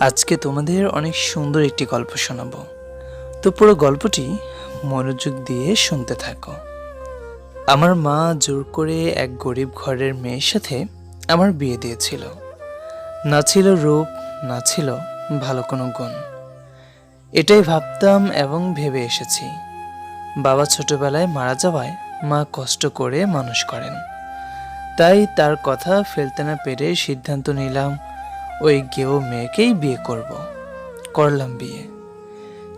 আজকে তোমাদের অনেক সুন্দর একটি গল্প শোনাবো। তো পুরো গল্পটি মনোযোগ দিয়ে শুনতে থাকো। আমার মা জোর করে এক গরিব ঘরের মেয়ের সাথে আমার বিয়ে দিয়েছিল। না ছিল রূপ, না ছিল ভালো কোনো গুণ। এটাই ভাবতাম এবং ভেবে এসেছি। বাবা ছোটবেলায় মারা যাওয়ায় মা কষ্ট করে মানুষ করেন। তাই তার কথা ফেলতে না পেরে সিদ্ধান্ত নিলাম, ওই গেও মেয়েকেই বিয়ে করব। করলাম বিয়ে।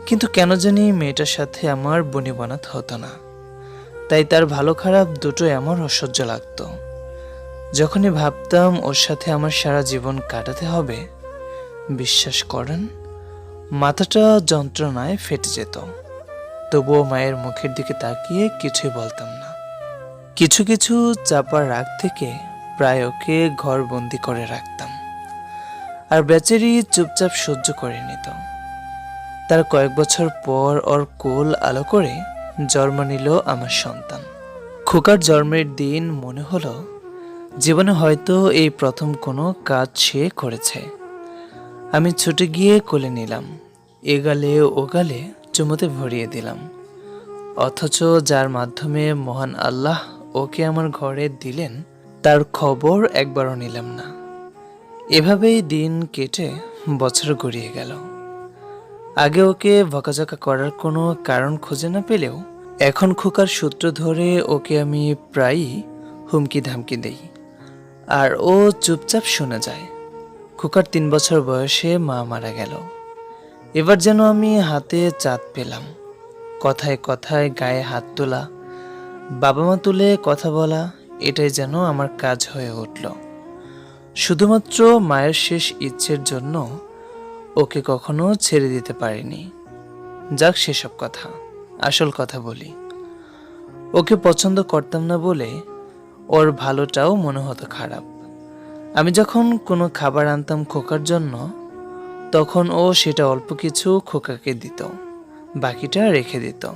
কিন্তু কেন জানি মেয়েটার সাথে আমার বনিবনাত হতো না। তাই তার ভালো খারাপ দুটোই আমার অসহ্য লাগতো। যখনই ভাবতাম ওর সাথে আমার সারা জীবন কাটাতে হবে, বিশ্বাস করেন, মাথাটা যন্ত্রণায় ফেটে যেত। তবুও মায়ের মুখের দিকে তাকিয়ে কিছুই বলতাম না। কিছু কিছু চাপার রাগ থেকে প্রায় ওকে ঘর বন্দি করে রাখতাম। আর বেচারি চুপচাপ সহ্য করে নিত। তার কয়েক বছর পর ওর কোল আলো করে জন্ম নিল আমার সন্তান। খোকার জন্মের দিন মনে হলো জীবনে হয়তো এই প্রথম কোনো কাজ সে করেছে। আমি ছুটে গিয়ে কোলে নিলাম, এগালে ওগালে চুমোতে ভরিয়ে দিলাম। অথচ যার মাধ্যমে মহান আল্লাহ ওকে আমার ঘরে দিলেন, তার খবর একবারও নিলাম না। এভাবেই দিন কেটে বছর গড়িয়ে গেল। আগে ওকে বকাঝকা করার কোনো কারণ খুঁজে না পেলেও এখন খোকার সূত্র ধরে ওকে আমি প্রায়ই হুমকি ধামকি দেই। আর ও চুপচাপ শোনা যায়, খোকার তিন বছর বয়সে মা মারা গেল। এবার যেন আমি হাতে চাঁদ পেলাম, কথায় কথায় গায়ে হাত তোলা বাবা মা তুলে কথা বলা, এটাই যেন আমার কাজ হয়ে উঠল। শুধুমাত্র মায়ের শেষ ইচ্ছের জন্য ওকে কখনো ছেড়ে দিতে পারিনি। যাক সেসব কথা, আসল কথা বলি। ওকে পছন্দ করতাম না বলে ওর ভালোটাও মনে হতো খারাপ। আমি যখন কোনো খাবার আনতাম খোকার জন্য, তখন ও সেটা অল্প কিছু খোকাকে দিত, বাকিটা রেখে দিত।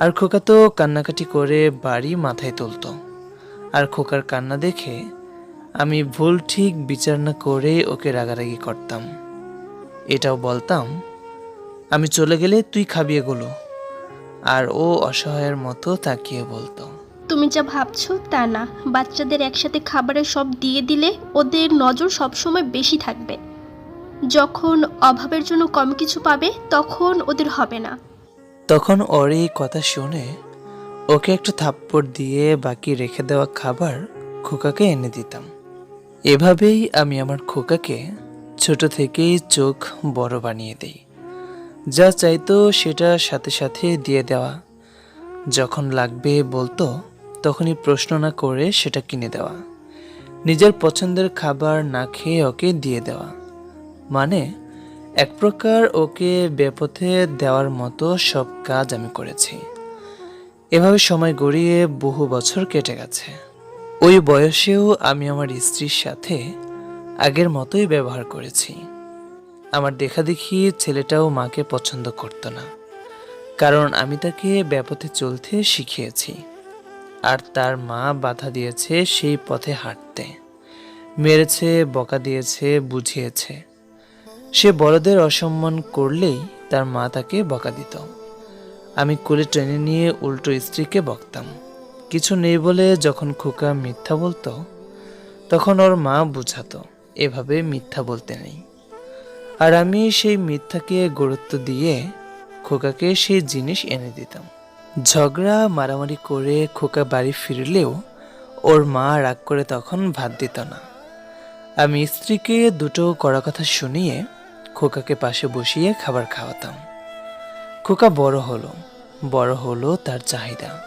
আর খোকা তো কান্নাকাটি করে বাড়ি মাথায় তুলত। আর খোকার কান্না দেখে আমি ভুল ঠিক বিচার না করে ওকে রাগারাগি করতাম। এটাও বলতাম, আমি চলে গেলে তুই খাবি এগুলো। আর ও অসহায়ের মতো তাকিয়ে বলতো। তুমি যা ভাবছ তা না। বাচ্চাদের একসাথে খাবারের সব দিয়ে দিলে ওদের নজর সবসময় বেশি থাকবে। যখন অভাবের জন্য কম কিছু পাবে, তখন ওদের হবে না। তখন ওর এই কথা শুনে ওকে একটু থাপ্পড় দিয়ে বাকি রেখে দেওয়া খাবার খোকাকে এনে দিতাম। এভাবেই আমি আমার খোকাকে ছোট থেকেই চোখ বড় বানিয়ে দেই। যা চাইতো সেটা সাথে সাথে দিয়ে দেওয়া। যখন লাগবে বলতো, তখনই প্রশ্ন না করে সেটা কিনে দেওয়া। নিজের পছন্দের খাবার না খেয়ে ওকে দিয়ে দেওয়া। মানে এক প্রকার ওকে বেপথে দেওয়ার মতো সব কাজ আমি করেছি। এভাবে সময় গড়িয়ে বহু বছর কেটে গেছে। ওই বয়সেও আমি আমার স্ত্রীর সাথে আগের মতোই ব্যবহার করেছি। আমার দেখা দেখি ছেলেটাও মাকে পছন্দ করতো না। কারণ আমি তাকে ব্যাপথে চলতে শিখিয়েছি। আর তার মা বাধা দিয়েছে সেই পথে হাঁটতে। মেরেছে, বকা দিয়েছে, বুঝিয়েছে। সে বড়দের অসম্মান করলেই তার মা তাকে বকা দিত। আমি কোলে টেনে নিয়ে উল্টো স্ত্রীকে বকতাম। কিছু নেই বলে যখন খোকা মিথ্যা বলতো, তখন ওর মা বুঝাতো, এভাবে মিথ্যা বলতে নেই। আর আমি সেই মিথ্যাকে গুরুত্ব দিয়ে খোকাকে সেই জিনিস এনে দিতাম। ঝগড়া মারামারি করে খোকা বাড়ি ফিরলেও ওর মা রাগ করে তখন ভাত দিত না। আমি স্ত্রীকে দুটো কড়া কথা শুনিয়ে খোকাকে পাশে বসিয়ে খাবার খাওয়াতাম। খোকা বড় হলো বড় হলো তার চাহিদা।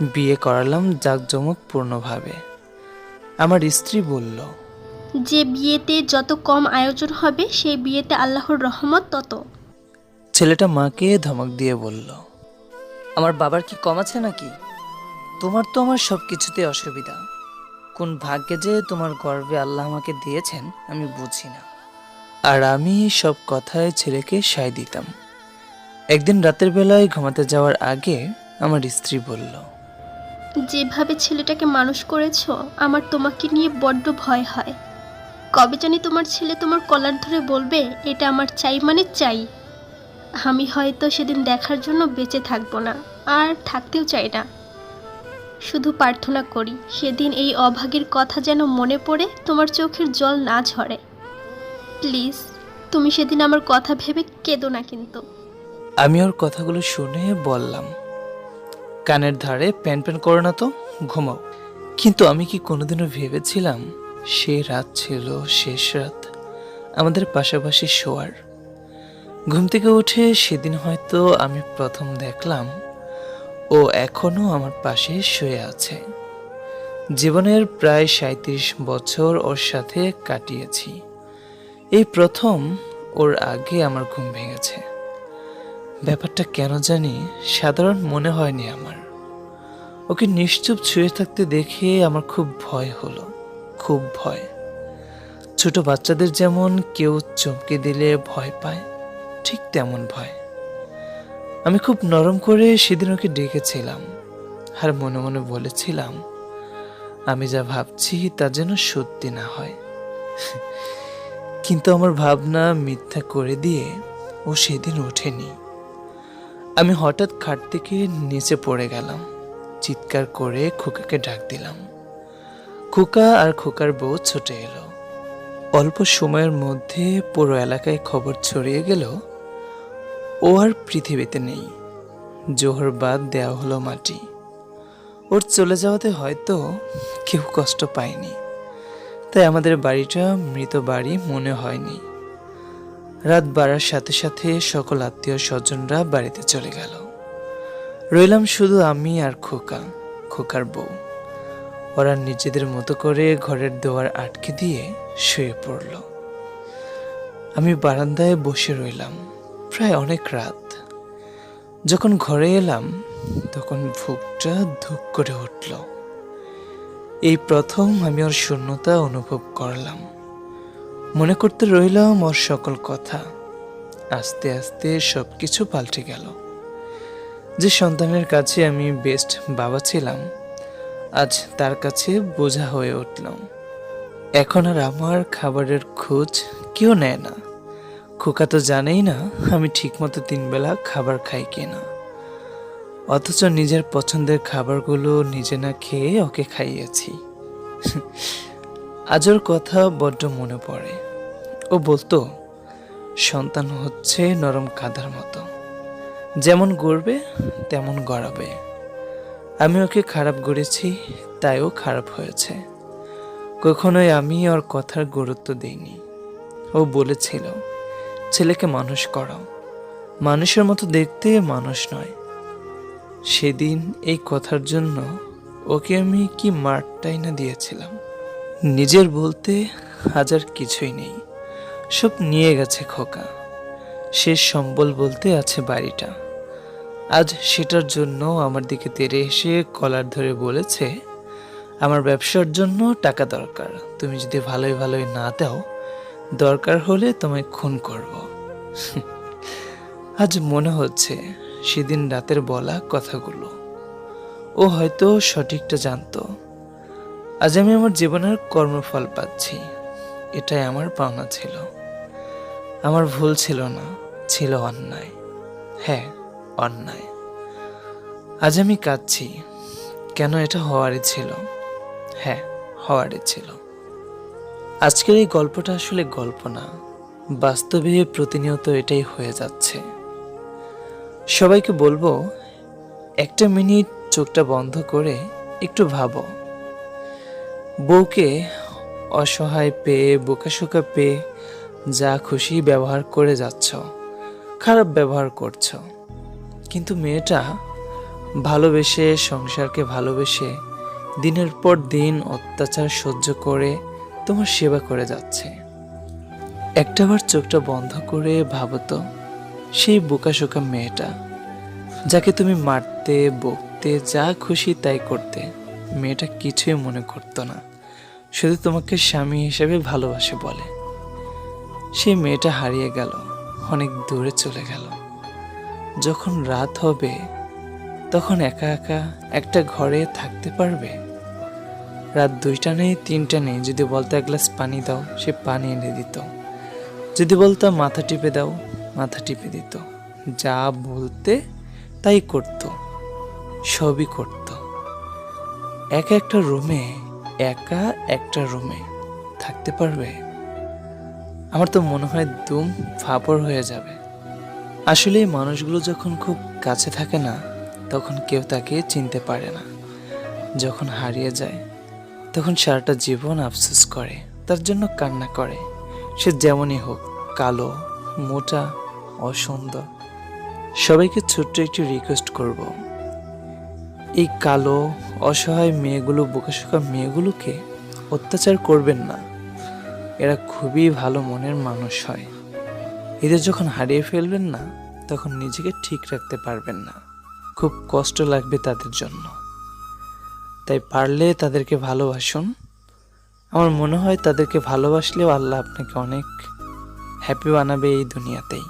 বিয়ে করালাম জাঁকজমকপূর্ণভাবে। আমার স্ত্রী বলল যে বিয়েতে যত কম আয়োজন হবে সেই বিয়েতে আল্লাহর রহমত তত। ছেলেটা মাকে ধমক দিয়ে বলল আমার বাবার কি কম আছে নাকি? তোমার তো আমার সব কিছুতে অসুবিধা। কোন ভাগ্যে যে তোমার গর্বে আল্লাহ আমাকে দিয়েছেন আমি বুঝি না। আর আমি সব কথায় ছেলেকে সায় দিতাম। একদিন রাতের বেলায় ঘুমাতে যাওয়ার আগে আমার স্ত্রী বলল, যেভাবে ছেলেটাকে মানুষ করেছ, আমার তোমাকে নিয়ে বড্ড ভয় হয়। কবে জানি তোমার ছেলে তোমার কলার ধরে বলবে, এটা আমার চাই মানে চাই। আমি হয়তো সেদিন দেখার জন্য বেঁচে থাকব না, আর থাকতেও চাই না। শুধু প্রার্থনা করি, সেদিন এই অভাগীর কথা যেন মনে পড়ে, তোমার চোখের জল না ঝরে। প্লিজ, তুমি সেদিন আমার কথা ভেবে কেঁদো না কিন্তু। আমি ওর কথাগুলো শুনে বললাম, কানের ধারে প্যান প্যান করো না তো, ঘুমাও। কিন্তু আমি কি কোনোদিনও ভেবেছিলাম সে রাত ছিল শেষ রাত, আমাদের পাশাপাশি শোয়ার। ঘুম থেকে উঠে সেদিন হয়তো আমি প্রথম দেখলাম, ও এখনও আমার পাশে শুয়ে আছে। জীবনের প্রায় সাঁত্রিশ বছর ওর সাথে কাটিয়েছি। এই প্রথম ওর আগে আমার ঘুম ভেঙেছে। ব্যাপারটা কেন জানি সাধারণ মনে হয়নি আমার। ওকে নিশ্চুপ ছুঁয়ে থাকতে দেখে আমার খুব ভয় হলো, খুব ভয়। ছোট বাচ্চাদের যেমন কেউ চমকে দিলে ভয় পায়, ঠিক তেমন ভয়। আমি খুব নরম করে সেদিন ওকে ডেকেছিলাম আর মনে মনে বলেছিলাম, আমি যা ভাবছি তা যেন সত্যি না হয়। কিন্তু আমার ভাবনা মিথ্যা করে দিয়ে ও সেদিন ওঠেনি। আমি হঠাৎ খাট থেকে নিচে পড়ে গেলাম। চিৎকার করে খোকাকে ডাক দিলাম। খোকা আর খোকার বউ ছুটে এলো। অল্প সময়ের মধ্যে পুরো এলাকায় খবর ছড়িয়ে গেল, ও আর পৃথিবীতে নেই। জোহর বাদ দেওয়া হলো মাটি। ওর চলে যাওয়াতে হয়তো কেউ কষ্ট পায়নি। তাই আমাদের বাড়িটা মৃত বাড়ি মনে হয়নি। রাত বাড়ার সাথে সাথে সকল আত্মীয় স্বজনরা বাড়িতে চলে গেল। রইলাম শুধু আমি আর খোকা, খোকার বউ। ওরা নিজেদের মতো করে ঘরের দোয়ার আটকে দিয়ে শুয়ে পড়ল। আমি বারান্দায় বসে রইলাম, প্রায় অনেক রাত। যখন ঘরে এলাম, তখন বুকটা ধুক করে উঠল। এই প্রথম আমি ওর শূন্যতা অনুভব করলাম। মনে করতে রইলাম ওর সকল কথা। আস্তে আস্তে সব কিছু পাল্টে গেল। যে সন্তানের কাছে আমি বেস্ট বাবা ছিলাম, আজ তার কাছে বোঝা হয়ে উঠলাম এখন আর আমার খাবারের খোঁজ কেউ নেয় না। খোকা তো জানেই না আমি ঠিকমতো তিনবেলা খাবার খাই কিনা। অথচ নিজের পছন্দের খাবারগুলো নিজে না খেয়ে ওকে খাইয়েছি। আজ ওর কথা বড্ড মনে পড়ে। ও বলতো, সন্তান হচ্ছে নরম কাদার মতো। যেমন গড়বে, তেমন গড়াবে। আমি ওকে খারাপ গড়েছি, তাইও খারাপ হয়েছে। কখনোই আমি ওর কথার গুরুত্ব দিইনি। ও বলেছিল, ছেলেকে মানুষ করো মানুষের মতো দেখতে মানুষ নয়। সেদিন এই কথার জন্য ওকে আমি কি মারটাই না দিয়েছিলাম। নিজের বলতে হাজার কিছুই নেই। সব নিয়ে গেছে খোকা। শেষ সম্বল বলতে আছে বাড়িটা। আজ সেটার জন্য আমার দিকে তেরে এসে কলার ধরে বলেছে, আমার ব্যবসার জন্য টাকা দরকার। তুমি যদি ভালোই ভালোই না দাও, দরকার হলে তোমায় খুন করব। আজ মনে হচ্ছে সেদিন রাতের বলা কথাগুলো। ও হয়তো সঠিকটা জানতো। আজ আমি আমার জীবনের কর্মফল পাচ্ছি। এটাই আমার পাওনা ছিল। আমার ভুল ছিল না, ছিল অন্যায়। হ্যাঁ অন্যায়। আজ আমি কাঁদছি। কেন এটা হওয়ারই ছিল? হ্যাঁ হওয়ারই ছিল। আজকের এই গল্পটা আসলে গল্প না। বাস্তবে প্রতিনিয়ত এটাই হয়ে যাচ্ছে। সবাইকে বলব, একটা মিনিট চোখটা বন্ধ করে একটু ভাবো। বউকে অসহায় পেয়ে বোকাশোকা পেয়ে যা খুশি ব্যবহার করে যাচ্ছ, খারাপ ব্যবহার করছ। কিন্তু মেয়েটা ভালোবেসে, সংসারকে ভালোবেসে দিনের পর দিন অত্যাচার সহ্য করে তোমার সেবা করে যাচ্ছে। একটাবার চোখটা বন্ধ করে ভাবো তো। সেই বোকাশোকা মেয়েটা, যাকে তুমি মারতে, বকতে, যা খুশি তাই করতে, মেয়েটা কিছুই মনে করতো না। শুধু তোমাকে স্বামী হিসেবে ভালোবাসে বলে। সেই মেয়েটা হারিয়ে গেল, অনেক দূরে চলে গেল। যখন রাত হবে, তখন একা একা একটা ঘরে থাকতে পারবে? রাত দুইটা নেই, তিনটা নেই, যদি বলতো এক গ্লাস পানি দাও, সে পানি এনে দিত। যদি বলতো মাথা টিপে দাও মাথা টিপে দিত। যা বলতে তাই করত, সবই করত। এক একটা রুমে, একা একটা রুমে থাকতে পারবে? আমার তো মনে হয় দুম ফাপড় হয়ে যাবে। আসলে মানুষগুলো যখন খুব কাছে থাকে না, তখন কেউ তাকে চিনতে পারে না। যখন হারিয়ে যায়, তখন সারাটা জীবন আফসোস করে, তার জন্য কান্না করে। সে যেমনই হোক, কালো, মোটা অসুন্দর। সবাইকে ছোট্ট একটি রিকোয়েস্ট করব। এই কালো, অসহায় মেয়েগুলো বোকাশোকা মেয়েগুলোকে অত্যাচার করবেন না। এরা খুবই ভালো মনের মানুষ হয়। এদের যখন হারিয়ে ফেলবেন না, তখন নিজেকে ঠিক রাখতে পারবেন না। খুব কষ্ট লাগবে তাদের জন্য। তাই পারলে তাদেরকে ভালোবাসুন। আমার মনে হয় তাদেরকে ভালোবাসলেও আল্লাহ আপনাকে অনেক হ্যাপি বানাবে এই দুনিয়াতেই।